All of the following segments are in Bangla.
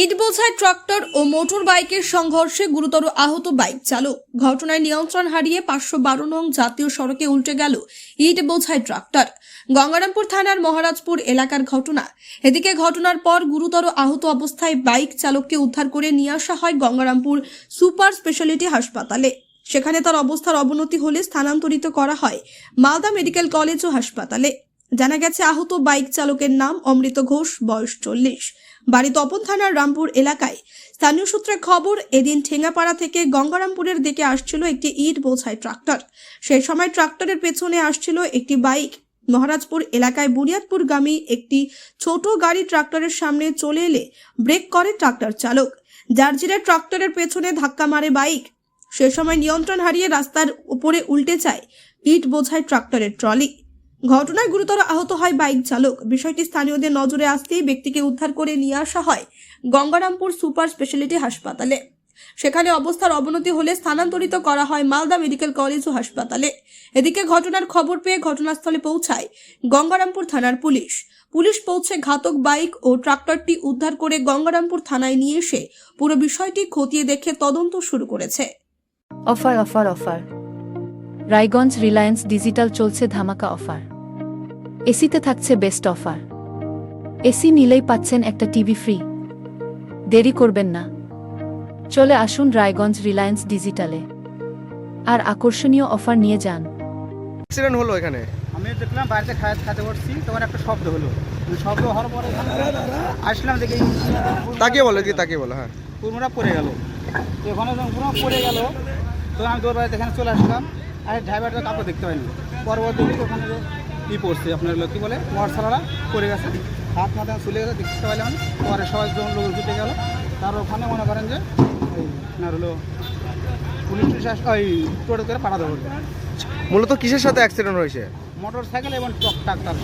ইট বোঝায় ট্রাক্টর ও মোটর বাইকের সংঘর্ষে গুরুতর আহত বাইক চালক। ঘটনায় নিয়ন্ত্রণ হারিয়ে পাঁচশো বারো নং জাতীয় সড়কে উল্টে গেল ইট বোঝায় ট্রাক্টর। গঙ্গারামপুর থানার মহারাজপুর এলাকার ঘটনা। এদিকে ঘটনার পর গুরুতর আহত অবস্থায় বাইক চালককে উদ্ধার করে নিয়ে আসা হয় গঙ্গারামপুর সুপার স্পেশালিটি হাসপাতালে। সেখানে তার অবস্থার অবনতি হলে স্থানান্তরিত করা হয় মালদা মেডিকেল কলেজ ও হাসপাতালে। জানা গেছে, আহত বাইক চালকের নাম অমৃত ঘোষ, বয়স চল্লিশ। বাড়ি তপন থানার রামপুর এলাকায়। স্থানীয় সূত্রে খবর, এদিন ঠেঙ্গাপাড়া থেকে গঙ্গারামপুরের দিকে আসছিল একটি ইট বোঝাই ট্রাক্টর। সেই সময় ট্রাক্টরের পেছনে আসছিল একটি বাইক। মহারাজপুর এলাকায় বুনিয়াদপুরগামী একটি ছোট গাড়ি ট্রাক্টরের সামনে চলে এলে ব্রেক করে ট্রাক্টর চালক। যার জেরে ট্রাক্টরের পেছনে ধাক্কা মারে বাইক। সে সময় নিয়ন্ত্রণ হারিয়ে রাস্তার উপরে উল্টে যায় ইট বোঝায় ট্রাক্টরের ট্রলি। ঘটনায় গুরুতর আহত হয় বাইক চালক। বিষয়টি স্থানীয়দের নজরে আসতেই ব্যক্তিকে উদ্ধার করে নিয়ে আসা হয় গঙ্গারামপুর সুপার স্পেশালিটি হাসপাতালে। সেখানে অবস্থার অবনতি হলে স্থানান্তরিত করা হয় মালদা মেডিকেল কলেজ ও হাসপাতালে। এদিকে ঘটনার খবর পেয়ে ঘটনাস্থলে পৌঁছায় গঙ্গারামপুর থানার পুলিশ। পুলিশ পৌঁছে ঘাতক বাইক ও ট্রাক্টরটি উদ্ধার করে গঙ্গারামপুর থানায় নিয়ে এসে পুরো বিষয়টি খতিয়ে দেখে তদন্ত শুরু করেছে। Offer offer offer. Raiganj Reliance digital চলছে ধামাকা অফার। এসিতে থাকছে বেস্ট অফার এসি নিলেই পাচ্ছেন একটা টিভি ফ্রি দেরি করবেন না। চলে আসুন রায়গঞ্জ রিলায়েন্স ডিজিটালে আর আকর্ষণীয় অফার নিয়ে যান। অ্যাক্সিডেন্ট হলো এখানে। আমি দেখলাম বাড়িতে খায় খেতে বসছি তখন একটা শব্দ হলো। শব্দ হওয়ার পরে আসলাম দেখি তাকিয়ে বলো কি তাকিয়ে বলো হ্যাঁ। কুরমুরা পড়ে গেল। ওখানে যখন পুরো পড়ে গেল তো আমি দৌড় বাড়িতে এখানে চলে আসলাম। আর ড্রাইভারটা কাউকে দেখতে পাইনি। পরবর্তী ওখানে যে ই পড়ছে? আপনার কি বলে? মোটরসালারা পড়ে গেছে। হাত মাথা চলে গেছে দেখতে পাইলাম পরে সবাই যখন লোক জুটে গেল তার ওখানে মনে করেন যে এই আপনার হলো পুলিশ ওই টোটো করে পাঠাতে হবে মূলত কিসের সাথে অ্যাক্সিডেন্ট হয়েছে? মোটর সাইকেল এবং ট্রাক ট্রাক্টর।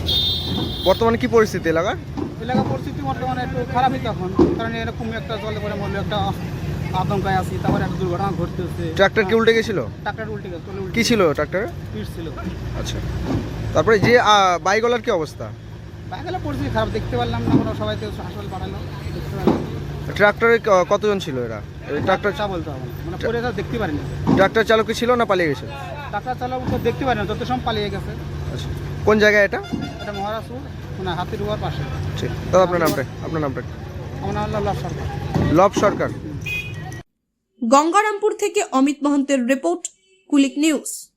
বর্তমানে কি পরিস্থিতি এলাকার? এলাকা পরিস্থিতি বর্তমানে একটু খারাপই তখন। কারণ এরকম একটা জলে পরে মরলে একটা আতঙ্কায় আছি তারপরে একটা দুর্ঘটনা ঘটতে হচ্ছে ট্রাক্টর কি উল্টে গেছিল? ট্রাক্টর উল্টে গেছে কি ছিল ট্রাক্টরে? পিট ছিল। আচ্ছা। তারপরে যে বাইকওয়ালার কি অবস্থা? বাইকেলা পরিস্থিতি খারাপ দেখতে পারলাম না আমরা সবাই তো হাসপাতাল পাঠালো ট্রাক্টরে কতজন ছিল এরা? ট্রাক্টর চা বলতে হবে মানে পরে তো দেখতে পারিনি। ট্রাক্টর চালক কি ছিল না পালিয়ে গেছে? ট্রাক্টর চালক তো দেখতে পারি না যত সময় পালিয়ে গেছে। আচ্ছা। কোন জায়গায় এটা? এটা মহারাষ্ট্র মানে হাতির পাশে। ঠিক। দাদা আপনার নামটা আপনার নামটা আমার নাম লব সরকার। লব সরকার। গঙ্গারামপুর থেকে অমিত মহন্তের রিপোর্ট কুলিক নিউজ।